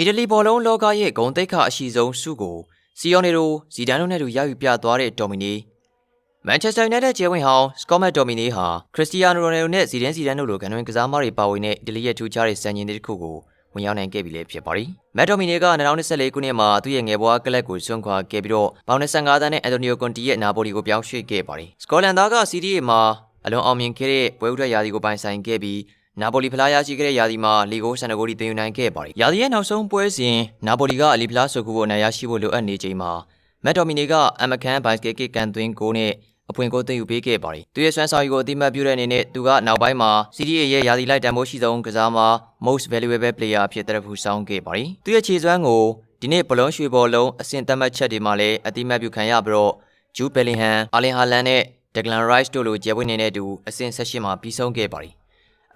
အီတလီဘောလုံးလောကရဲ့ဂုဏ်သိက္ခာအရှိဆုံးဆုကိုစီယိုနေရိုဇီဒန်တို့နဲ့တူရယူပြသွားတဲ့ဒေါ်မီနီမန်ချက်စတာယူနိုက်တက်ကျဲဝင်ဟောင်းစကော့မက်ဒေါ်မီနီဟာခရစ္စတီယာနိုရိုနယ်ဒိုနဲ့ဇီဒန်ဇီဒန်တို့လိုကန်တွင်ကစားမတွေပါဝင်တဲ့အီတလီရဲ့ထူးခြားတဲ့စံချိန်တစ်ခုကိုဝင်ရောက်နိုင်ခဲ့ပြီလည်းဖြစ်ပါတယ်။မက်ဒေါ်မီနီက2024ခုနှစ်မှာသူ့ရဲ့ငယ်ဘွားကလပ်ကိုဆွန့်ခွာခဲ့ပြီးတော့ပေါင်25တန်းနဲ့အန်တိုနီယိုကွန်တီရဲ့နာပိုလီကိုပြောင်းရွှေ့ခဲ့ပါတယ်။စကော့လန်သားကစီးရီးမှာအလွန်အောင်မြင်ခဲ့တဲ့ပွဲဥထွက်ရာသီကိုပိုင်ဆိုင်ခဲ့ပြီး နာပိုလီဖလားရရှိခဲ့တဲ့ရာသီမှာလီဂိုဆန်နဂိုလီတင်ယူနိုင်ခဲ့ပါတယ်။ရာသီရဲ့နောက်ဆုံးပွဲစဉ်နာပိုလီကအလီဖလားဆိုကူကိုအနိုင်ရရှိဖို့လိုအပ်နေချိန်မှာမက်တော်မီနီကအမကန်ဘိုင်စကေကစ်ကန်သွင်းကိုနဲ့အပွင့်ကိုတင်ယူပေးခဲ့ပါတယ်။သူရဲ့ဆွမ်းဆောင်ရည်ကိုအတိမတ်ပြုတဲ့အနေနဲ့သူကနောက်ပိုင်းမှာ CDA ရဲ့ရာသီလိုက်တန်ဖိုးရှိဆုံးကစားမှာ most valuable player အဖြစ်တရဖူဆောင်ခဲ့ပါတယ်။သူရဲ့ခြေစွမ်းကိုဒီနေ့ဘလုံးရွှေဘော်လုံးအဆင့်သတ်မှတ်ချက်တွေမှာလည်းအတိမတ်ပြုခံရပြီးတော့ဂျူးဘယ်လင်ဟန်အာလင်ဟာလန်နဲ့ဒက်ဂလန်ရိုက်စ်တို့လိုကျဲပွင့်နေတဲ့တူအဆင့်၁၈မှာပြီးဆုံးခဲ့ပါတယ်။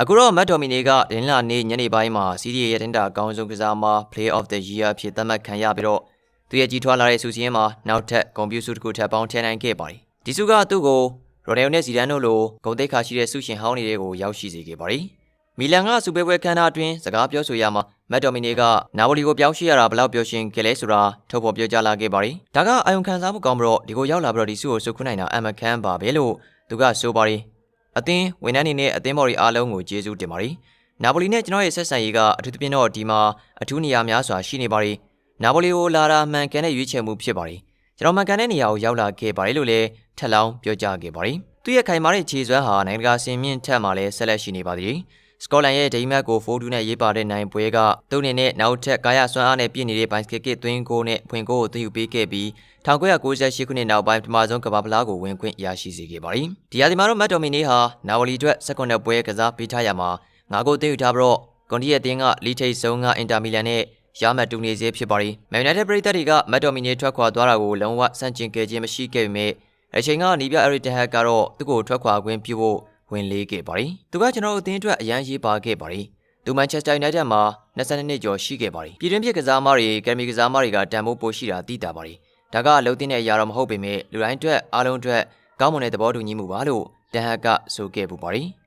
အခုတော့မတ်တော်မီနီကဒင်းလာနေ့ညနေပိုင်းမှာ CDA ရဲ့တင်တာအကောင်းဆုံးကစားမ Play of the Year အဖြစ်သတ်မှတ်ခံရပြီးတော့သူရဲ့ကြီးထွားလာတဲ့ဆူစီရင်မှာနောက်ထပ်ကွန်ပျူတာစုတစ်ခုထပ်ပေါင်းထည့်နိုင်ခဲ့ပါတယ်။ဒီစုကသူ့ကိုရိုနယ်ယိုနဲ့ဇီဒန်တို့လိုဂုဏ်သိက္ခာရှိတဲ့ဆုရှင်ဟောင်းတွေကိုရောက်ရှိစေခဲ့ပါတယ်။မီလန်ကစူပွဲပွဲခန်းနာအတွင်းစကားပြောဆိုရမှာမက်တော်မီနီကနာပိုလီကိုပြောင်းရွှေ့ရတာဘလောက်ပျော်ရွှင်ခဲ့လဲဆိုတာထုတ်ဖော်ပြောကြားလာခဲ့ပါတယ်။ဒါကအယုံခံစားမှုကောင်းပြီးတော့ဒီကိုရောက်လာပြီးတော့ဒီဆုကိုစုခွနိုင်တာအမခန်းပါပဲလို့သူကဆိုပါတယ်။ အသင်းဝန်ထမ်းတွေနဲ့အသင်းဘော်တွေအားလုံးကိုကျေးဇူးတင်ပါတယ်။နာပိုလီနဲ့ကျွန်တော်ရဲ့ဆက်ဆံရေးကအထူးသဖြင့်တော့ဒီမှာအထူးနေရာများစွာရှိနေပါတယ်။နာပိုလီကိုလာတာမှန်ကန်တဲ့ရွေးချယ်မှုဖြစ်ပါတယ်။ကျွန်တော်မှန်ကန်တဲ့နေရာကိုရောက်လာခဲ့ပါတယ်လို့လည်းထပ်လောင်းပြောကြားခဲ့ပါတယ်။သူရဲ့ခိုင်မာတဲ့ခြေစွမ်းဟာနိုင်ငံတကာစင်မြင့်ထက်မှလည်းဆက်လက်ရှိနေပါသေးတယ်။ စကော့လန်ရဲ့ဒိမတ်ကိုဖိုးဒူးနဲ့ရေးပါတဲ့နိုင်ပွဲကသူ့အနေနဲ့နောက်ထပ်ကာယစွမ်းအားနဲ့ပြည့်နေတဲ့ဘိုင်စကစ်ကစ်သွင်းကိုနဲ့ဖွင့်ကိုကိုသွင်းယူပေးခဲ့ပြီး1998ခုနှစ်နောက်ပိုင်းပထမဆုံးကမ္ဘာဖလားကိုဝင်ခွင့်ရရှိစေခဲ့ပါတယ်။ဒီရာသီမှာတော့မတ်တော်မီနီဟာနာဝလီအတွက်စက္ကွန်နယ်ပွဲကစားပေးထားရမှာငါကိုသွင်းယူထားပြီးတော့ကွန်တီရဲ့အသင်းကလီထိတ်ဆုံးကအင်တာမီလန်နဲ့ရမှတ်တူနေစေဖြစ်ပါတယ်။မန်ယူနိုက်တက်ပရိသတ်တွေကမတ်တော်မီနီထွက်ခွာသွားတာကိုလုံးဝစန့်ကျင်ခဲ့ခြင်းမရှိခဲ့ပေမဲ့အချိန်ကနီးပြအရီတဟက်ကတော့သူ့ကိုထွက်ခွာခွင့်ပြုဖို့ ဝင်လေးခဲ့ပါတယ်။သူကကျွန်တော်တို့အသင်းအတွက်အရန်ရေးပါခဲ့ပါတယ်။သူမန်ချက်စတာယူနိုက်တက်မှာ22နှစ်ကျော်ရှိခဲ့ပါတယ်။ပြည်တွင်းဖြစ်ကစားမတွေကယ်မီကစားမတွေကတန်ဖိုးပိုရှိတာသိတာပါတယ်။ဒါကအလုံးတင်းတဲ့အရာတော့မဟုတ်ပေမဲ့လူတိုင်းအတွက်အားလုံးအတွက်ကောင်းမွန်တဲ့သဘောတူညီမှုပါလို့တဟက်ကဆိုခဲ့ပူပါတယ်။